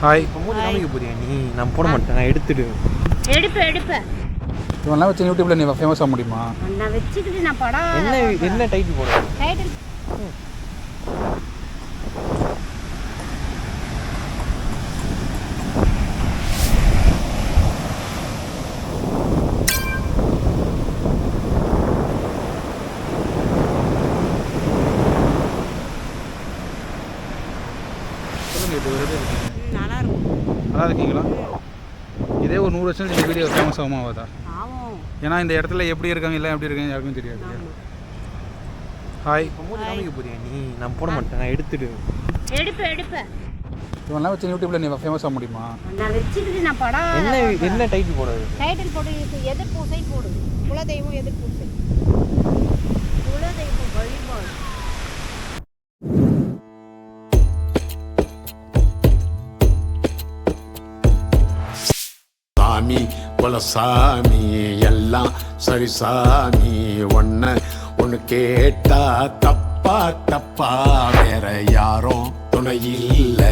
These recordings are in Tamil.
ஹாய் காமிக்க போறியா நீ? நான் போட மாட்டேன் நான் எடுத்துடு. எடுப்பு எடுப்பு. இவெல்லாம் வச்சு யூடியூப்ல நீ ஃபேமஸ் ஆக முடியுமா? நான் வச்சுக்கிட்டு நான் படம் என்ன என்ன டைட்டில் போடுறது டைட்டில் சொல்லுங்க இது நல்லா இருக்கும் நல்லா இருக்கீங்களா இதே ஒரு நூறு வருஷம் இந்த வீடியோ ஃபேமஸ் ஆகுமா ஆகாதா ஆகும் ஏன்னா இந்த இடத்துல எப்படி இருக்காங்க எல்லாம் எப்படி இருக்காங்க யாருக்கும் தெரியாது ஹாய் காமிக்க போறியா நீ? நான் போட மாட்டேன் நான் எடுத்துடு. எடுப்பு எடுப்பு. இவெல்லாம் வச்சு யூடியூப்ல நீ ஃபேமஸ் ஆக முடியுமா? நான் வச்சுக்கிட்டு நான் படம் என்ன என்ன டைட்டில் போடுறது? டைட்டில் போட்டு இது எதிர்பூசை போடு குலதெய்வம் எதிர்பூசை சாமி குலசாமி எல்லாம் சரி சாமி. ஒன்ன ஒன்று கேட்டா தப்பா தப்பா. வேற யாரும் துணை இல்ல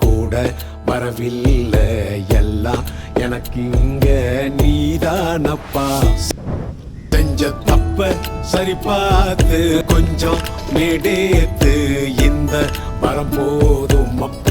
கூட வரவில்லை. எல்லாம் எனக்கு இங்க நீதானப்பா. செஞ்ச தப்ப சரி பார்த்து கொஞ்சம் மேடேத்து. இந்த வரம் போதும் அப்பா.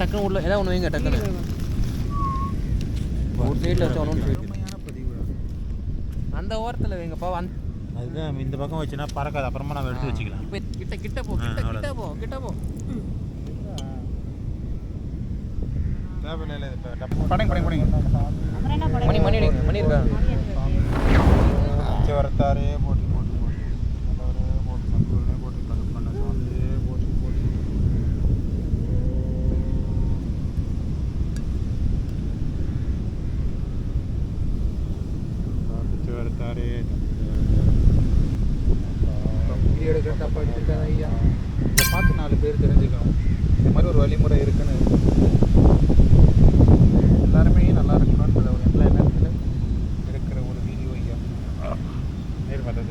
டக்குன்னு உள்ள ஏதாவது ஒன்று வைங்க டக்குன்னு ஒரு சைடில் வச்சு ஒன்று அந்த ஓரத்தில் வைங்கப்பா அந்த அதுதான் இந்த பக்கம் வச்சுனா பறக்காது. அப்புறமா நம்ம எடுத்து வச்சுக்கலாம். இப்போ கிட்ட கிட்ட போ கிட்ட போ கிட்ட போ. படைங்க படைங்க படைங்க. மணி மணி அடி- மணி இருக்கா? வரத்தாரே போட்டி போட்டி போட்டி. நல்லவரே போட்டி சந்தூரனே போட்டி கருப்பண்ண சுவாமியே போட்டி போட்டி. பிச்சை வரத்தாரே வீடியோ எடுக்கிற தப்பா எடுத்துருக்காங்க ஐயா. இதை பார்த்து நாலு பேர் தெரிஞ்சுக்கணும். இந்த மாதிரி ஒரு வழிமுறை இருக்குன்னு. Okay.